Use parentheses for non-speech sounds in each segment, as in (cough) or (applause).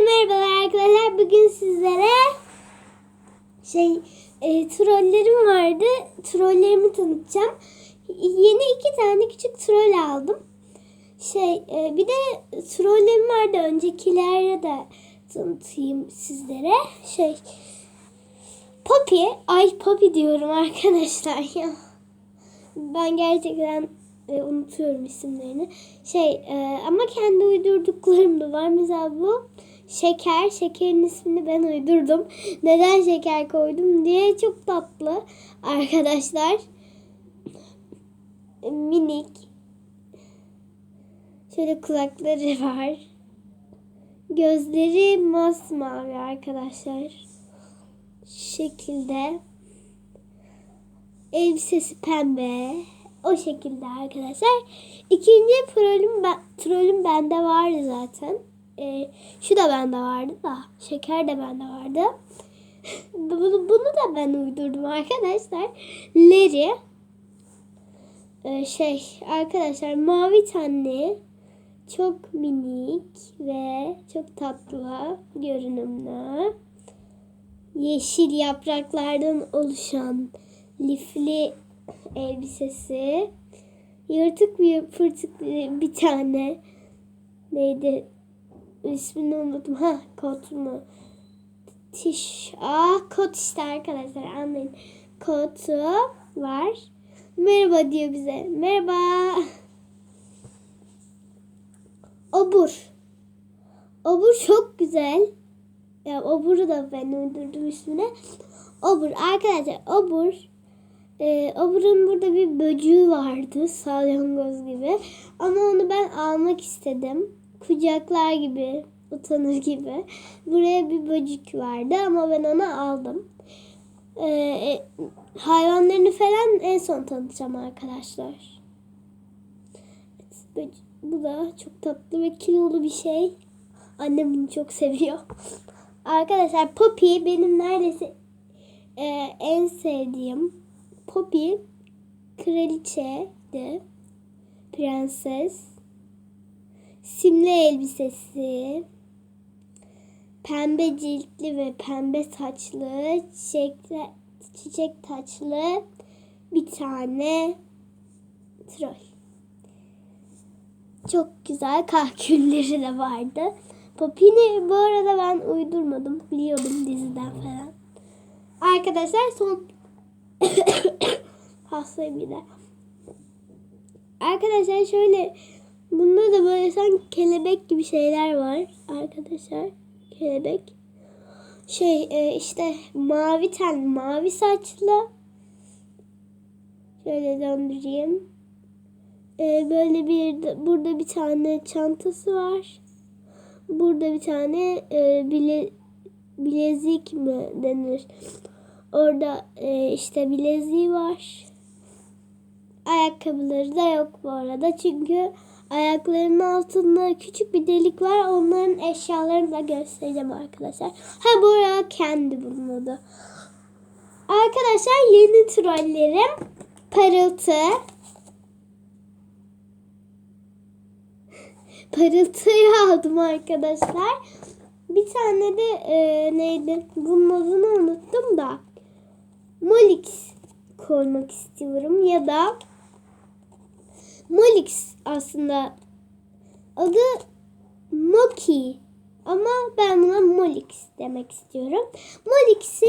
merhabalar arkadaşlar. Bugün sizlere şey e, trollerim vardı. Trollerimi tanıtacağım. Yeni iki tane küçük troll aldım. Şey e, bir de trollerim vardı. Öncekilere de tanıtayım sizlere. Şey Poppy. Ay Poppy diyorum arkadaşlar ya. Ben gerçekten e, unutuyorum isimlerini. Şey e, ama kendi uydurduklarım da var. Mesela bu şeker. Şekerin ismini ben uydurdum. Neden şeker koydum diye çok tatlı arkadaşlar. Minik. Şöyle kulakları var. Gözleri masmavi arkadaşlar. Şu şekilde. Elbisesi pembe. O şekilde arkadaşlar. İkinci trolüm, ben, trolüm bende vardı zaten. Ee, şu da bende vardı da. Şeker de bende vardı. (laughs) Bunu, bunu da ben uydurdum arkadaşlar. Leri. Ee, şey arkadaşlar mavi tenli. Çok minik ve çok tatlı görünümlü. Yeşil yapraklardan oluşan lifli elbisesi. Yırtık bir pırtık bir tane neydi ismini unuttum. Ha kot mu? Tiş. Ah kot işte arkadaşlar anlayın. Kotu var. Merhaba diyor bize. Merhaba. Obur. Obur çok güzel. Ya oburu da ben uydurdum ismine. Obur. Arkadaşlar obur ee, Obur'un burada bir böcüğü vardı salyangoz gibi. Ama onu ben almak istedim. Kucaklar gibi, utanır gibi. Buraya bir böcük vardı ama ben onu aldım. Ee, hayvanlarını falan en son tanıtacağım arkadaşlar. Bu da çok tatlı ve kilolu bir şey. Annem bunu çok seviyor. (laughs) Arkadaşlar Poppy benim neredeyse e, en sevdiğim Poppy kraliçeydi. Prenses. Simli elbisesi. Pembe ciltli ve pembe saçlı, çiçekli, çiçek taçlı bir tane troll. Çok güzel kahkülleri de vardı. Poppy'ni bu arada ben uydurmadım. Biliyordum diziden falan. Arkadaşlar son (coughs) Hastayım bir de. Arkadaşlar şöyle bunda da böyle sanki kelebek gibi şeyler var arkadaşlar. Kelebek. Şey e, işte mavi ten, mavi saçlı. Şöyle döndüreyim. E, böyle bir burada bir tane çantası var. Burada bir tane e, bile, bilezik mi denir? Orada e, işte bileziği var. Ayakkabıları da yok bu arada. Çünkü ayaklarının altında küçük bir delik var. Onların eşyalarını da göstereceğim arkadaşlar. Ha bu arada kendi bunun. Arkadaşlar yeni trollerim parıltı. (laughs) Parıltıyı aldım arkadaşlar. Bir tane de e, neydi? Bunun adını unuttum da. Molix koymak istiyorum ya da Molix aslında adı Moki ama ben buna Molix demek istiyorum. Molix'i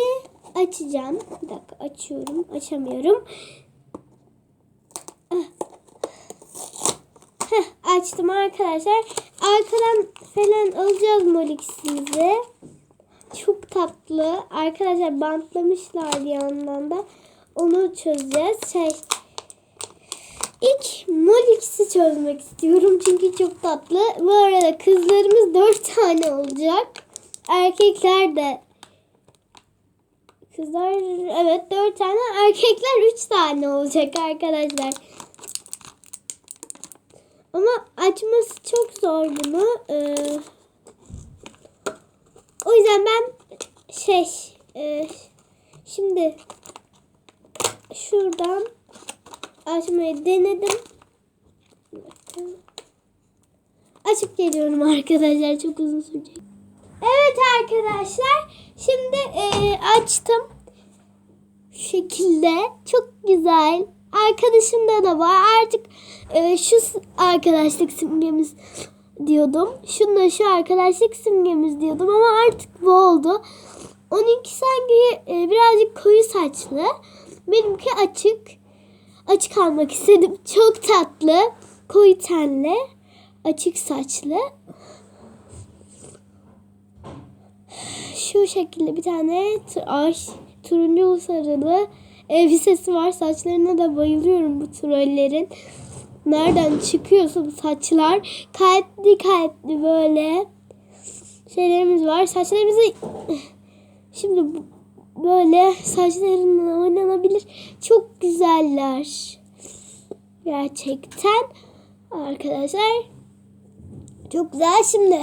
açacağım. Bir dakika açıyorum. Açamıyorum. Heh, açtım arkadaşlar. Arkadan falan alacağız Molix'imizi. Çok tatlı. Arkadaşlar bantlamışlar bir yandan da. Onu çözeceğiz. Şey, ilk Molix'i çözmek istiyorum. Çünkü çok tatlı. Bu arada kızlarımız dört tane olacak. Erkekler de Kızlar evet dört tane. Erkekler üç tane olacak arkadaşlar. Ama açması çok zor bunu. Ee, o yüzden ben şey e, şimdi şuradan açmayı denedim. Açıp geliyorum arkadaşlar. Çok uzun sürecek. Evet arkadaşlar. Şimdi e, açtım. Şu şekilde. Çok güzel. Arkadaşımda da var. Artık e, şu arkadaşlık simgemiz diyordum. Şununla şu arkadaşlık simgemiz diyordum ama artık bu oldu. Onunki sanki e, birazcık koyu saçlı. Benimki açık. Açık almak istedim. Çok tatlı. Koyu tenli. Açık saçlı. Şu şekilde bir tane ay, turuncu sarılı elbisesi var. Saçlarına da bayılıyorum bu trollerin. Nereden çıkıyorsa bu saçlar. Kalpli kalpli böyle şeylerimiz var. Saçlarımızı şimdi bu- böyle saçlarınla oynanabilir. Çok güzeller. Gerçekten arkadaşlar çok güzel şimdi.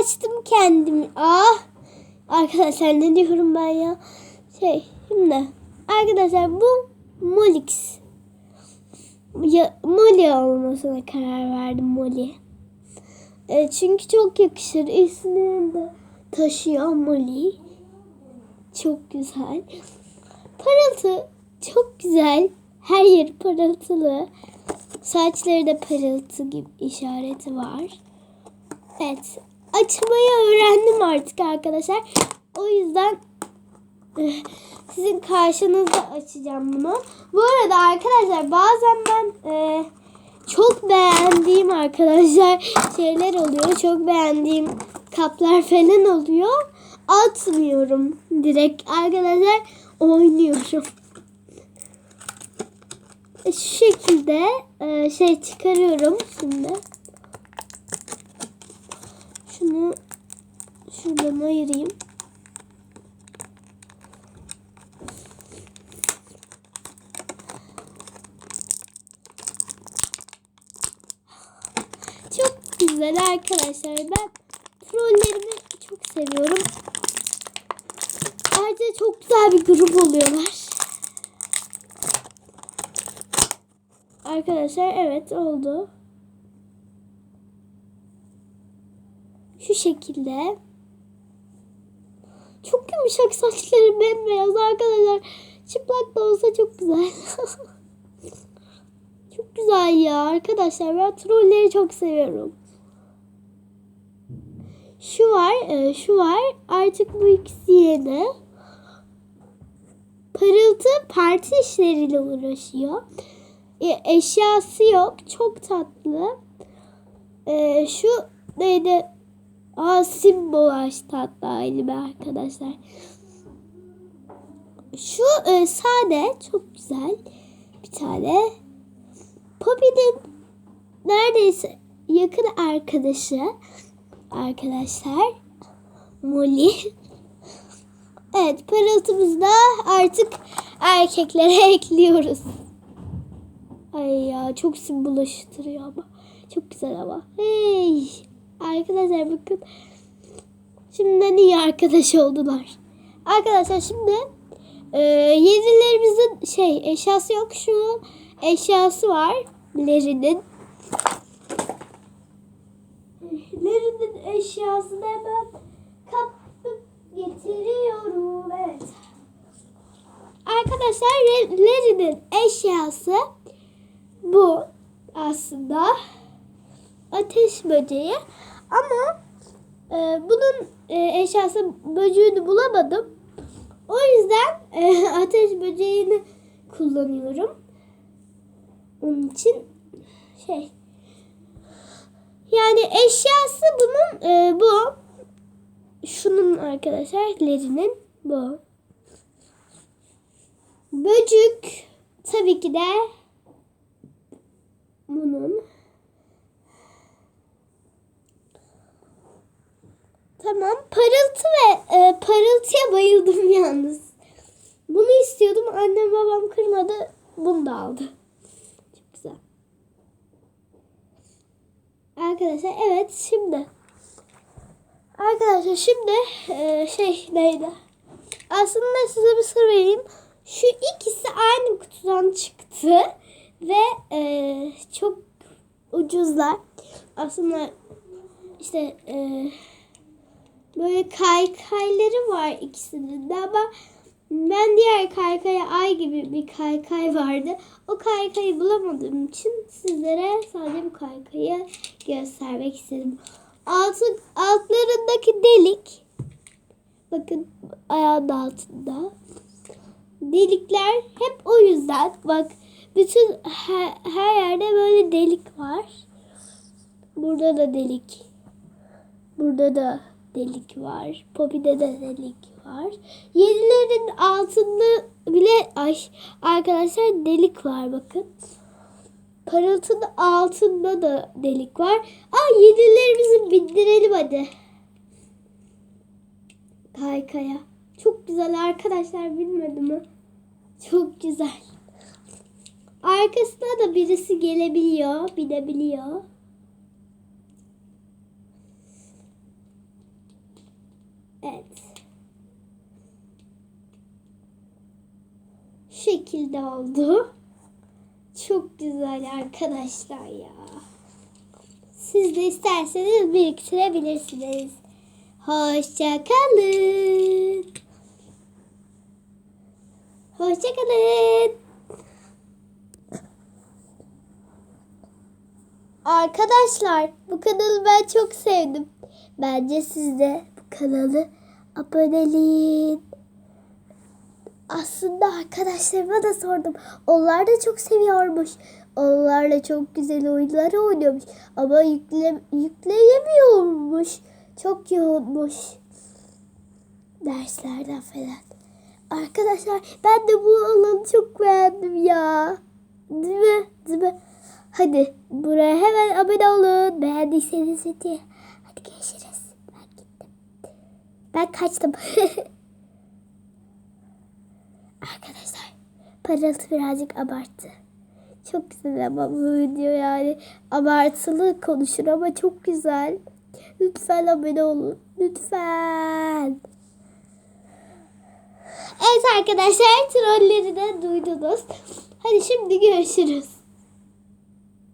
Açtım kendimi. Ah. Arkadaşlar ne diyorum ben ya? Şey şimdi. Arkadaşlar bu Molix. Ya, Molly olmasına karar verdim Molly. E, çünkü çok yakışır. İsmini de taşıyor Molly. Çok güzel. Parıltı çok güzel. Her yeri parıltılı. Saçları da parıltı gibi işareti var. Evet. Açmayı öğrendim artık arkadaşlar. O yüzden eh, sizin karşınızda açacağım bunu. Bu arada arkadaşlar bazen ben eh, çok beğendiğim arkadaşlar şeyler oluyor. Çok beğendiğim kaplar falan oluyor. Atmıyorum direkt arkadaşlar oynuyorum. Şu şekilde eh, şey çıkarıyorum şimdi. Şunu şuradan ayırayım. Çok güzel arkadaşlar. Ben trollerimi çok seviyorum. Ayrıca çok güzel bir grup oluyorlar. Arkadaşlar evet oldu. Şu şekilde. Çok yumuşak saçları bembeyaz arkadaşlar. Çıplak da olsa çok güzel. (laughs) çok güzel ya arkadaşlar. Ben trolleri çok seviyorum. Şu var, e, şu var. Artık bu ikisi yeni. Parıltı parti işleriyle uğraşıyor. E, eşyası yok. Çok tatlı. E, şu neydi? Aa simbol açtı hatta elime arkadaşlar. Şu e, sade çok güzel bir tane. Poppy'nin neredeyse yakın arkadaşı arkadaşlar. Molly. Evet parıltımızı da artık erkeklere (laughs) ekliyoruz. Ay ya çok simbolaştırıyor ama. Çok güzel ama. Hey. Arkadaşlar bakın. Şimdiden iyi arkadaş oldular. Arkadaşlar şimdi e, yedilerimizin şey eşyası yok. Şu eşyası var. Larry'nin. Larry'nin eşyasını hemen getiriyorum. Evet. Arkadaşlar Larry'nin eşyası bu aslında ateş böceği ama e, bunun e, eşyası böceğini bulamadım. O yüzden e, (laughs) ateş böceğini kullanıyorum. Onun için şey yani eşyası bunun e, bu. Şunun arkadaşlar Larry'nin bu. Böcük tabii ki de bunun. Tamam. Parıltı ve e, parıltıya bayıldım (laughs) yalnız. Bunu istiyordum. Annem babam kırmadı. Bunu da aldı. Çok güzel. Arkadaşlar evet şimdi. Arkadaşlar şimdi e, şey neydi? Aslında size bir sır vereyim. Şu ikisi aynı kutudan çıktı. Ve e, çok ucuzlar. Aslında işte e, Böyle kaykayları var ikisinin de ama ben diğer kaykaya ay gibi bir kaykay vardı. O kaykayı bulamadığım için sizlere sadece bu kaykayı göstermek istedim. Altı, altlarındaki delik bakın ayağın altında delikler hep o yüzden bak bütün her, her yerde böyle delik var. Burada da delik. Burada da delik var. Poppy'de de delik var. Yedilerin altında bile ay, arkadaşlar delik var bakın. Parıltının altında da delik var. Aa yedilerimizi bindirelim hadi. Kaykaya. Çok güzel arkadaşlar bilmedi mi? Çok güzel. Arkasına da birisi gelebiliyor, binebiliyor. Evet. Şekilde oldu. Çok güzel arkadaşlar ya. Siz de isterseniz biriktirebilirsiniz. Hoşçakalın. Hoşçakalın. Arkadaşlar bu kanalı ben çok sevdim. Bence siz de bu kanalı aboneleyin. Aslında arkadaşlarıma da sordum. Onlar da çok seviyormuş. Onlar da çok güzel oyunlar oynuyormuş. Ama yükle, yükleyemiyormuş. Çok yoğunmuş. Derslerden falan. Arkadaşlar ben de bu alanı çok beğendim ya. Değil mi? Değil mi? Hadi buraya hemen abone olun. Beğendiyseniz hadi. Hadi görüşürüz. Ben gittim. Ben kaçtım. (laughs) Arkadaşlar parıltı birazcık abarttı. Çok güzel ama bu video yani abartılı konuşur ama çok güzel. Lütfen abone olun. Lütfen. Evet arkadaşlar trolleri de duydunuz. Hadi şimdi görüşürüz.